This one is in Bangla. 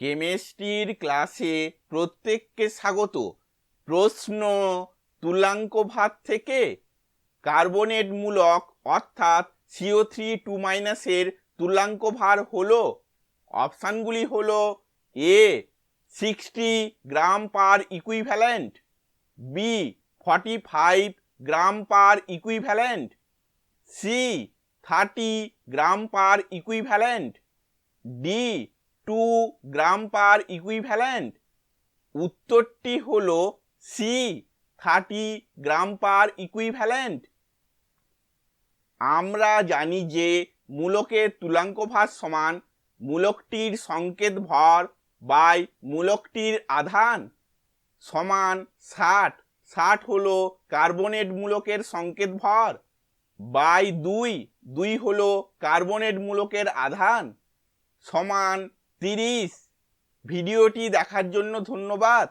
কেমিস্ট্রির ক্লাসে প্রত্যেককে স্বাগত। প্রশ্ন তুলাঙ্ক ভাত থেকে কার্বনেট মূলক অর্থাৎ সিও থ্রি টু মাইনাসের তুলাঙ্ক ভার হলো, অপশানগুলি হলো A sixty gram per equivalent B forty five gram per equivalent C thirty gram per equivalent D two gram per equivalent উত্তরটি হল C thirty gram per equivalent আমরা জানি যে মূলকের তুলাঙ্ক ভার সমান মূলকটির সংকেত ভর বাই মূলকটির আধান সমান ষাট। ষাট হলো কার্বনেট মূলকের সংকেত ভর বাই দুই। দুই হলো কার্বনেট মূলকের আধান সমান তিরিশ। ভিডিওটি দেখার জন্য ধন্যবাদ।